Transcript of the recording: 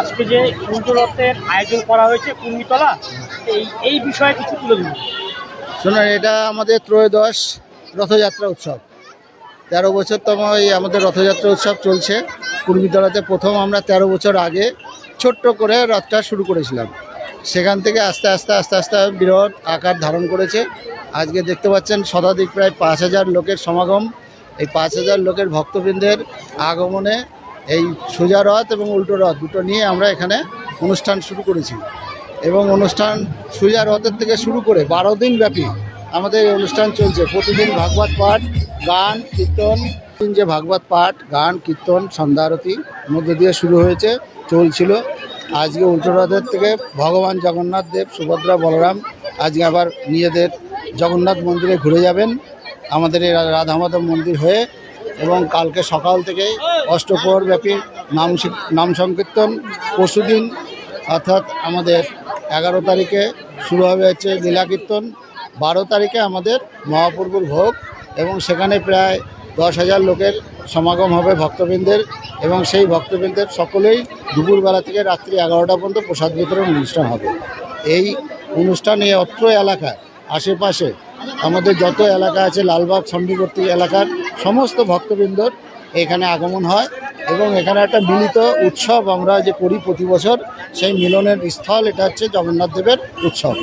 আজকে যে উল্টো রথের আয়োজন করা হয়েছে কুর্মিতলা, এই এই বিষয়ে কিছু তুলে ধরুন। শুনুন, এটা আমাদের ত্রয়োদশ রথযাত্রা উৎসব। তেরো বছর বছরতম এই আমাদের রথযাত্রা উৎসব চলছে। কুর্মিতলাতে প্রথম আমরা তেরো বছর আগে ছোট্ট করে রথটা শুরু করেছিলাম। সেখান থেকে আস্তে আস্তে আস্তে আস্তে বৃহৎ আকার ধারণ করেছে। আজকে দেখতে পাচ্ছেন শতাধিক প্রায় পাঁচ হাজার লোকের সমাগম। এই পাঁচ হাজার লোকের ভক্তবৃন্দের আগমনে এই সোজা রথ এবং উল্টো রথ দুটো নিয়ে আমরা এখানে অনুষ্ঠান শুরু করেছি। এবং অনুষ্ঠান সোজা রথের থেকে শুরু করে বারো দিন ব্যাপী আমাদের এই অনুষ্ঠান চলছে। প্রতিদিন ভাগবত পাঠ, গান, কীর্তন যে ভাগবত পাঠ, গান, কীর্তন, সন্ধ্যা আরতি মধ্যে দিয়ে শুরু হয়েছে, চলছিল। আজকে উল্টো রথের থেকে ভগবান জগন্নাথ দেব, সুভদ্রা বলরাম আজকে আবার নিজেদের জগন্নাথ মন্দিরে ঘুরে যাবেন। আমাদের এই রা- রাধা মন্দির হয়ে এবং কালকে সকাল থেকে অষ্টপ্রহর ব্যাপী নাম নাম সংকীর্তন পরশুদিন, অর্থাৎ আমাদের এগারো তারিখে শুরু হবে হচ্ছে লীলা কীর্তন বারো তারিখে আমাদের মহাপ্রভুর ভোগ এবং সেখানে প্রায় দশ হাজার লোকের সমাগম হবে ভক্তবৃন্দের এবং সেই ভক্তবৃন্দের সকলেই দুপুরবেলা থেকে রাত্রি এগারোটা পর্যন্ত প্রসাদ বিতরণ অনুষ্ঠান হবে। এই অনুষ্ঠানে অত্র এলাকার আশেপাশে আমাদের যত এলাকা আছে, লালবাগ সন্নিবর্তী এলাকার সমস্ত ভক্তবৃন্দর এখানে আগমন হয় এবং এখানে একটা মিলিত উৎসব আমরা যে করি প্রতি বছর, সেই মিলনের স্থল এটা হচ্ছে জগন্নাথ দেবের উৎসব।